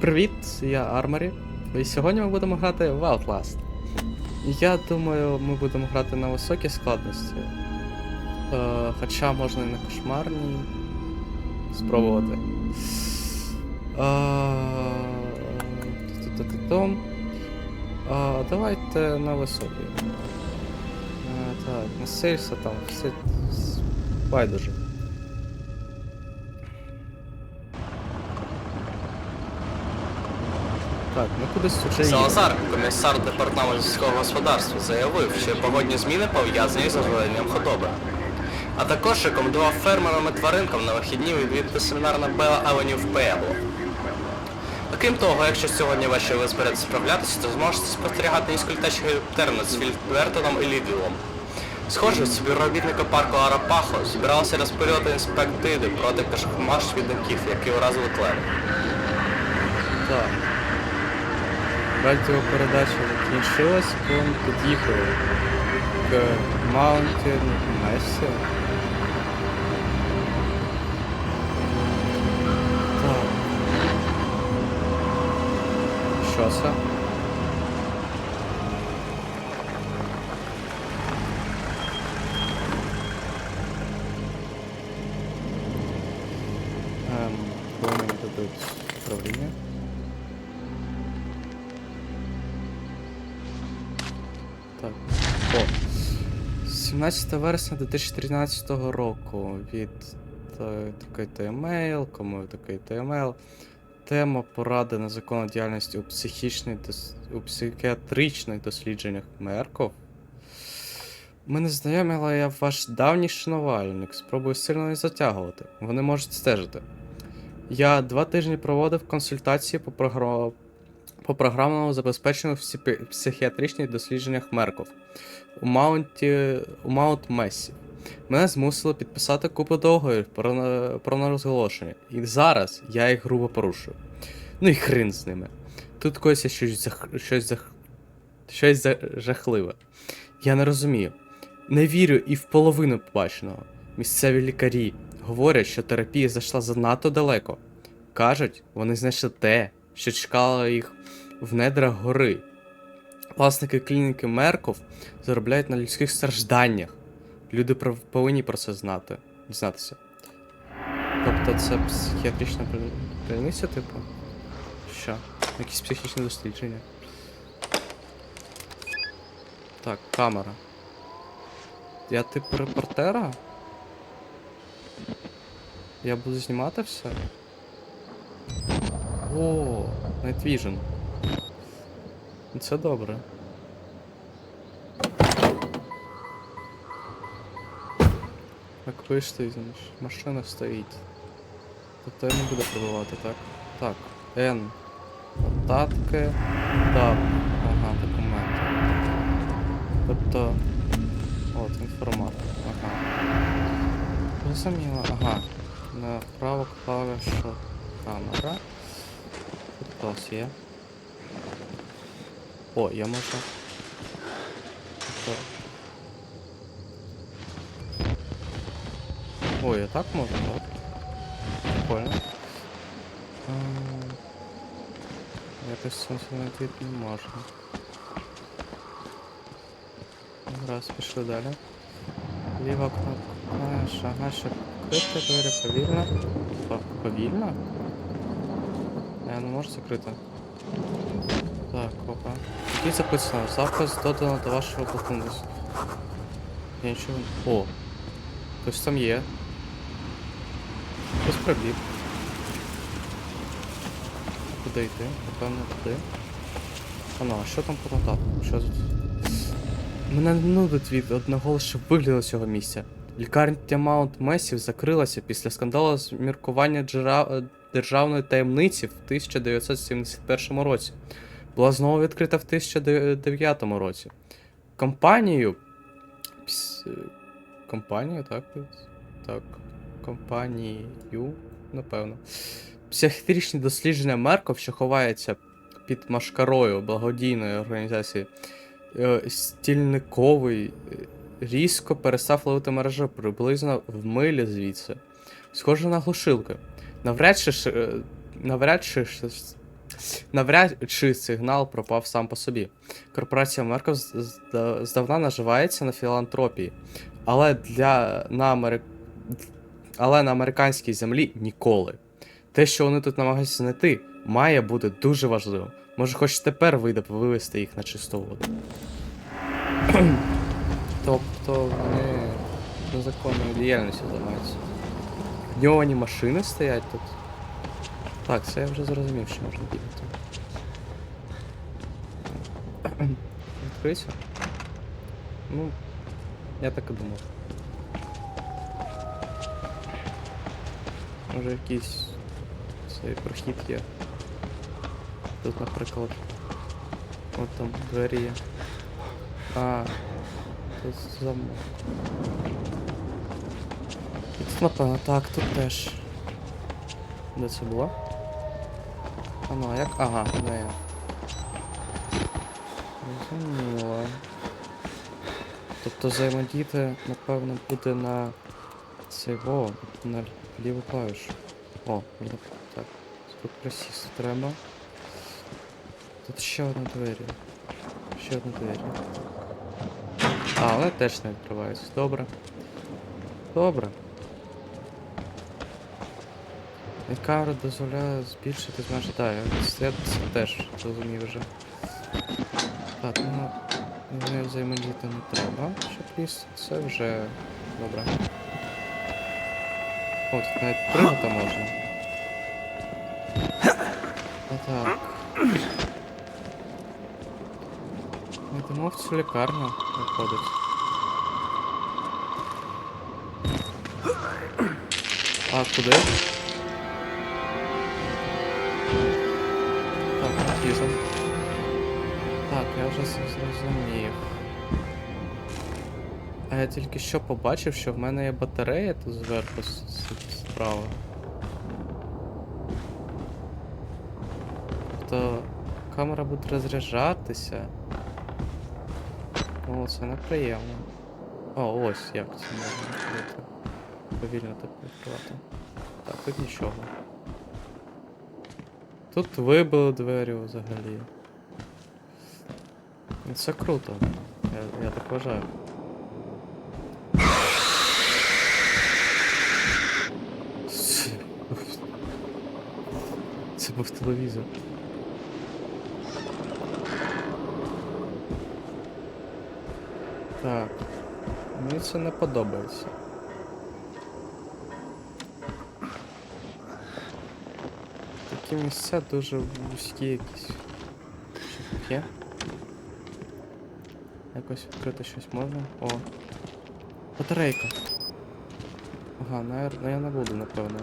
Привіт, я Арморі. І сьогодні ми будемо грати в Outlast. Я думаю, ми будемо грати на високій складності. Е, хоча можна і на кошмарній спробувати. Е. Е, давайте на високій. Е, так, насильство там, все байдуже. Ну кудись вже їдемо. Салазар, комісар департаменту сільського господарства, заявив, що погодні зміни пов'язані з оживленням худоби. А також рекомендував фермерам і тваринкам на вихідні відвідати семінар на Бела Авеню в Пебло. Окрім того, якщо сьогодні ввечері ви зберетеся справлятися, то зможете спостерігати низку літачих гелікоптерів над Фільдвертоном і Лідвілом. Схоже, співробітники парку Арапахо збиралися розпилювати інспектиди проти кошмар-швідників, які уразили клен. Так. Радіопередача закінчилась, ми під'їхали к Mountain Messe. Так. Що це? 17 вересня 2013 року від е, такий то емейл, кому такий то емейл. Тема поради на законну діяльність у психічних у психіатричних дослідженнях Мерков. Ми не знайомі, але я ваш давній шанувальник. Спробую сильно не затягувати. Вони можуть стежити. Я два тижні проводив консультації по програ... по програмному забезпеченню в психі- психіатричних дослідженнях Мерков у Маунті у Маунт Месі. Мене змусили підписати купу договорів про, про нерозголошення. І зараз я їх грубо порушую. Ну і хрен з ними. Тут коїться щось зах... щось зах... щось за... жахливе. Я не розумію. Не вірю і в половину побаченого. Місцеві лікарі говорять, що терапія зайшла занадто далеко. Кажуть, вони знайшли те, що чекало їх в недрах гори. Власники клініки Мерков заробляють на людських стражданнях. Люди повинні про це знати, дізнатися. Тобто це психіатрична больни- больниця, типу? Що? Якісь психічні дослідження. Так, камера. Я типу репортера? Я буду знімати все? О, Night Vision. Це добре. Так вийшли, знаєш, машина стоїть. Тобто я не буду пробувати, так? Так, N. Нотатки. Так. Ага, документи. Тобто. От, інформатор. Ага. Зрозуміло, ага. Направо клавішу камера. Тут є. О, я можу. Ой, я так можу, так? Прикольно. Ем, Якось сенсувати не можна. Раз, пішли далі. Ліва кнопка клавіш, ага, щоб відкрити двері повільно. По- Повільно? Я не можу закрити. Так, опа. Тут записано, запис додано до вашого блокноту. Я нічого. О! Хтось там є. Хтось пробіг. Куди йти? Напевно, туди. А ну, а що там по нотаткам? Що тут? Мене нудить від одного лише вигляду цього місця. Лікарня Маунт Месів закрилася після скандалу з міркування державної таємниці в 1971 році. Була знову відкрита в 1909 році. Компанію. Пс... Компанію, так? Так. Компанію, напевно. Психіатричні дослідження Мерков, що ховається під машкарою благодійної організації е, стільниковий, е, різко перестав ловити мережу приблизно в милі звідси. Схоже на глушилки. Навряд чи, е, навряд чи Навряд чи сигнал пропав сам по собі. Корпорація Мерков здавна наживається на філантропії, але для на Амери... але на американській землі ніколи. Те, що вони тут намагаються знайти, має бути дуже важливим. Може, хоч тепер вийде вивести їх на чисту воду. тобто вони незаконною діяльністю займаються. Гньовані машини стоять тут. Так, це я вже зрозумів, що можна бігати. Відкрийся. Ну, я так і думав. Може якийсь цей прохід є. Тут, наприклад. От там двері є. А, тут замок. Тут, напевно, так, тут теж. Де це було? Ну, як? Ага, не. Зрозуміло. Тобто взаємодіяти, напевно, буде на цей во, на ліву клавішу. О, можна так. Тут присісти треба. Тут ще одна двері. Ще одна двері. А, вони теж не відкриваються. Добре. Добре. Камера дозволяє збільшити зменшити. Так, я це теж розумів вже. Так, ну не взаємодіяти не треба, щоб лізти. Це вже добре. О, тут навіть пригати можна. Отак. Ми йдемо в цю лікарню виходить. А куди? Так. Так, я вже зрозумів. А я тільки що побачив, що в мене є батарея тут зверху справа. Тобто камера буде розряджатися. О, це неприємно. О, ось як це можна відкрити. Повільно так відкривати. Так, тут нічого. Тут вибили двері взагалі. Ну, Це круто. Я, я так вважаю. Це Це був телевізор. Так. Мені це не подобається. Такі місця дуже вузькі якісь. Є? Якось відкрити щось можна? О. Батарейка. Ага, наверно, я не буду, напевно.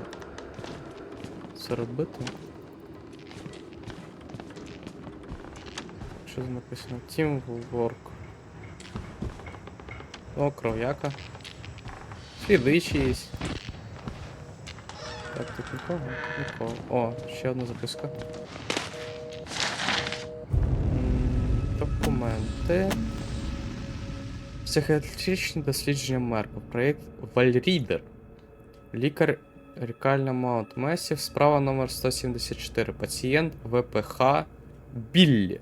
Це робити. Що написано? Teamwork. О, кров'яка. Сліди чиїсь. Так, тут нікого? Нікого. О, ще одна записка. Документи. Психіатричні дослідження Мерков. Проєкт Вальрідер. Лікар Рікальна Маунт Месів. Справа номер 174. Пацієнт ВПХ Біллі.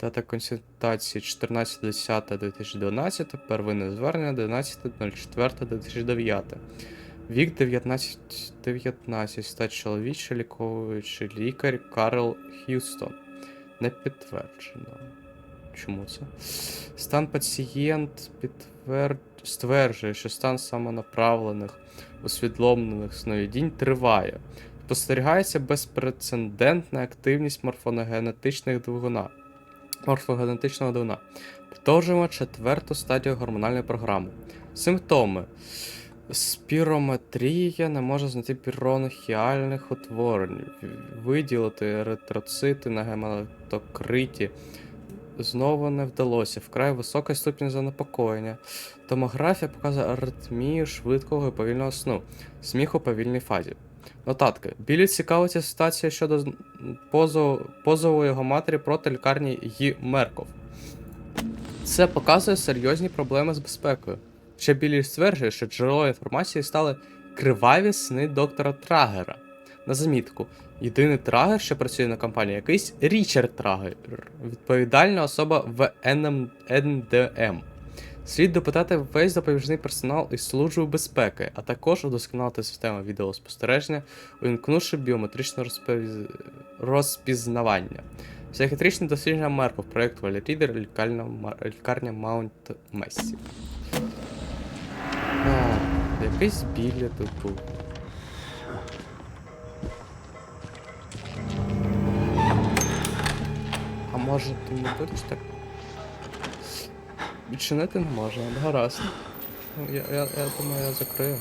Дата консультації 14.10.2012, первинне звернення 11.04.2009. Вік 19, 19 стать чоловічий ліковуючий лікар Карл Х'юстон. Не підтверджено. Чому це? Стан пацієнт підтвер... стверджує, що стан самонаправлених усвідомлених сновидінь триває. Спостерігається безпрецедентна активність морфогенетичних двигуна. Морфогенетичного двигуна. Продовжуємо четверту стадію гормональної програми. Симптоми. Спірометрія не може знайти піронхіальних утворень, виділити еритроцити на гематокриті. Знову не вдалося. Вкрай високий ступінь занепокоєння. Томографія показує аритмію швидкого і повільного сну. Сміх у повільній фазі. Нотатки. Білі цікавиться ситуація щодо позову, позову його матері проти лікарні Ї Мерков. Це показує серйозні проблеми з безпекою. Ще Білі стверджує, що джерело інформації стали криваві сни доктора Трагера. На замітку. Єдиний трагер, що працює на компанії, якийсь Річард Трагер, відповідальна особа в НДМ. Слід допитати весь допоміжний персонал із служби безпеки, а також удосконалити систему відеоспостереження, увімкнувши біометричне розпіз... розпізнавання. Психіатричне дослідження Мерков, проєкт Валерідер, лікарня Маунт Мессі. Якийсь біля тут був. А може ти не будеш так? Відчинити не можна, гаразд. Ну, я, я, я думаю, я закрию.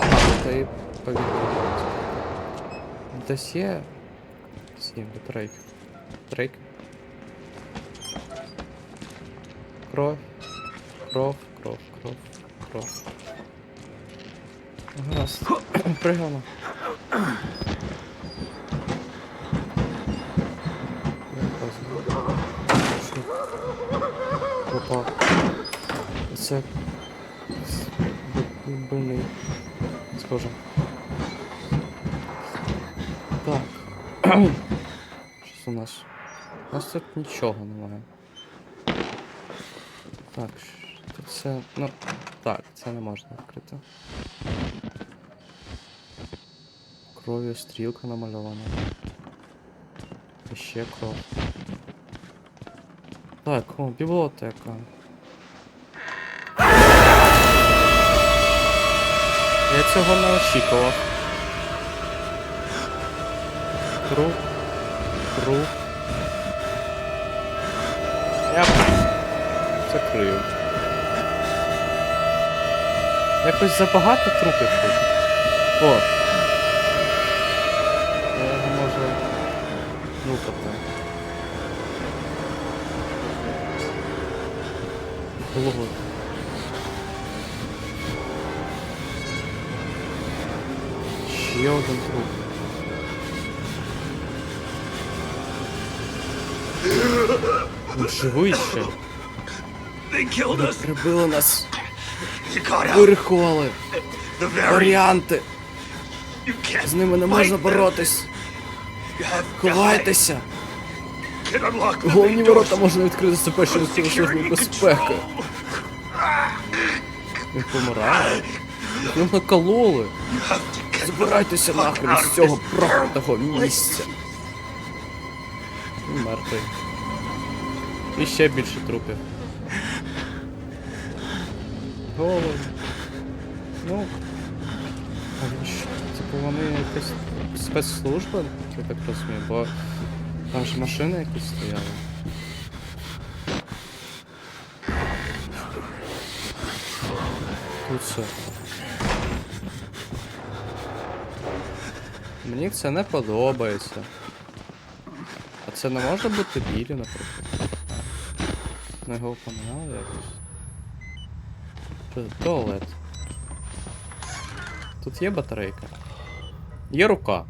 А, та і повідомляю. Десь є. Сім, батарейки. Батарейки. Кров. Кров, кров, кров, кров. Гаразд. Пригано. Попав. Це... Бильний. Схоже. Так. Щось у нас. У нас тут нічого немає. Так, це. Ну. Так, це не можна відкрити. Кров'ю стрілка намальована. І ще кров. Так, о, бібліотека. Я цього не очікував. Труп. Труп. Я закрию. Якось забагато трупів тут. О! Я його можу. Ну тобто. Голову. Ще один труп. Ну, живий ще. Вони прибили нас. Very. Варіанти. З ними не можна боротись. Ховайтеся. Головні ворота можна відкрити з першою служби безпеки. Він помирає. Його накололи. Забирайтеся нахрен з цього проклятого місця. Мертвий. І ще більше трупів. Голови. Ну. Типу вони якась спецслужба, я так розумію, бо там ж машини якісь стояли. Тут все. Мені це не подобається. А це не може бути білі, наприклад. Ми його поминали якось. Туалет. Тут є батарейка. Є рука.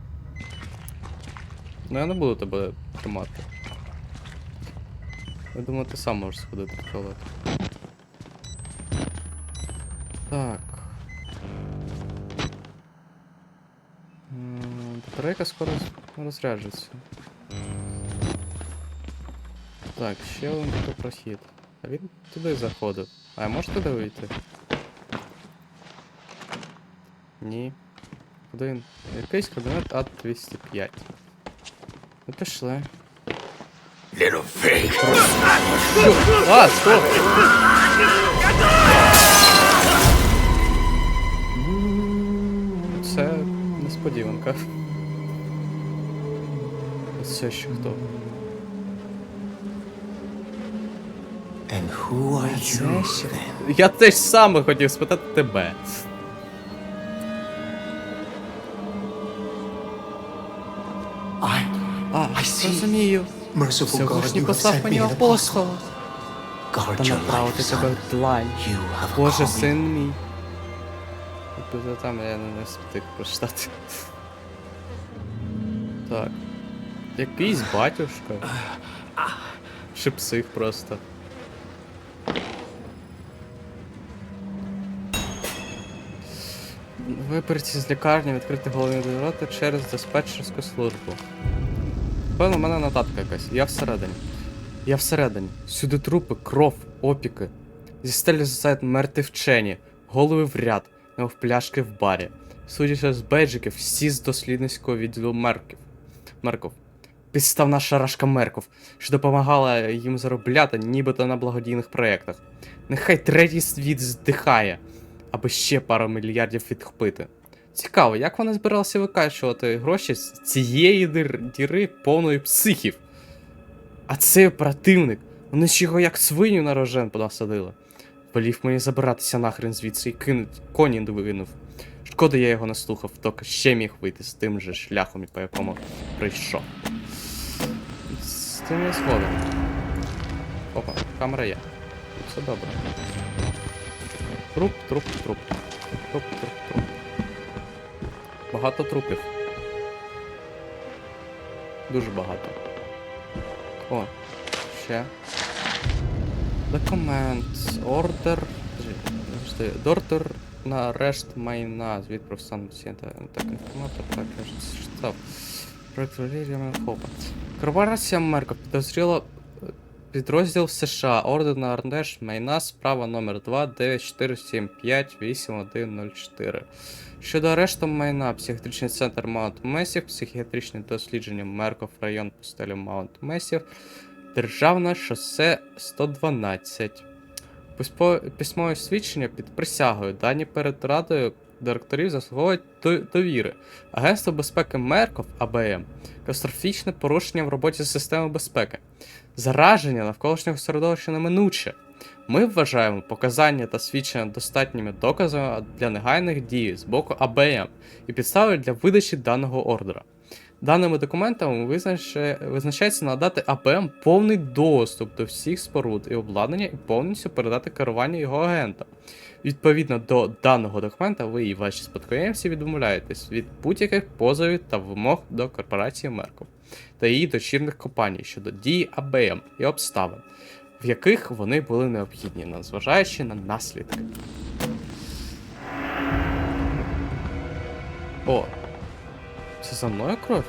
Ну я не буду тебе тримати. Я думаю, ти сам можеш сходити в туалет. Так. Батарейка скоро роз- розряджиться. Так, ще один прохід. А він туди заходив. А я можу туди вийти? Ні. Він? Якийсь кабінет А205. Ну пішли. Little pig. А, стоп! Це несподіванка. Це ще хто? And who are you then? Я теж саме хотів спитати тебе. Розумію. Всевишній послав мені апостола. Та направити тебе в длань. Боже, син мій. Тобто там я не встиг прочитати. Так. Якийсь батюшка. Чи псих просто. Виберці з лікарні відкрити головні ворота через диспетчерську службу. Певно, в мене нотатка якась. Я всередині. Я всередині. Сюди трупи, кров, опіки. Зі стелі зусають мертві вчені, голови в ряд, немов пляшки в барі. Судячи з бейджиків, всі з дослідницького відділу Мерків. Мерков. Підставна шарашка Мерков, що допомагала їм заробляти нібито на благодійних проєктах. Нехай третій світ здихає, аби ще пару мільярдів відхопити. Цікаво, як вони збиралися викачувати гроші з цієї діри повної психів. А цей оперативник, вони ж його як свиню на рожен понасадили. Волів мені забиратися нахрен звідси і кинуть, коні двинув. Шкода, я його не слухав, доки ще міг вийти з тим же шляхом, по якому прийшов. З тим я згоден. Опа, камера є. Все добре. Труп, труп, труп. Труп, труп, труп. Багато трупів. Дуже багато. О, ще. Документ. Ордер. Дортер на арешт майна. Звіт про стан пацієнта. Так, інформатор, так, читав. Проект Валерія Менхопа. Корпорація Мерко підозріла підрозділ США. Ордер на арешт майна. Справа номер 2 9475 8104. Щодо арешту майна, психіатричний центр Маунт Месів, психіатричне дослідження Мерков район пустелю Маунт Месів, Державне шосе 112. Письмо- Письмове свідчення під присягою, дані перед радою директорів заслуговують довіри. Агентство безпеки Мерков АБМ. Катастрофічне порушення в роботі системи безпеки. Зараження навколишнього середовища неминуче. Ми вважаємо показання та свідчення достатніми доказами для негайних дій з боку АБМ і підставою для видачі даного ордера. Даними документами визначається надати АБМ повний доступ до всіх споруд і обладнання і повністю передати керування його агентам. Відповідно до даного документа, ви і ваші спадкоємці відмовляєтесь від будь-яких позовів та вимог до корпорації Мерков та її дочірних компаній щодо дії АБМ і обставин, в яких вони були необхідні, незважаючи на наслідки. О, це за мною кров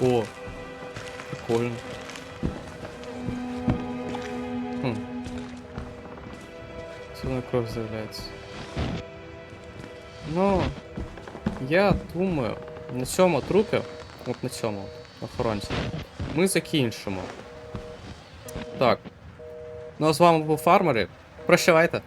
була? О, прикольно. Хм. Це на кров з'являється. Ну, я думаю, на цьому трупі, от на цьому охоронці, ми закінчимо. Так. Ну а з вами був Фармери. Прощавайте.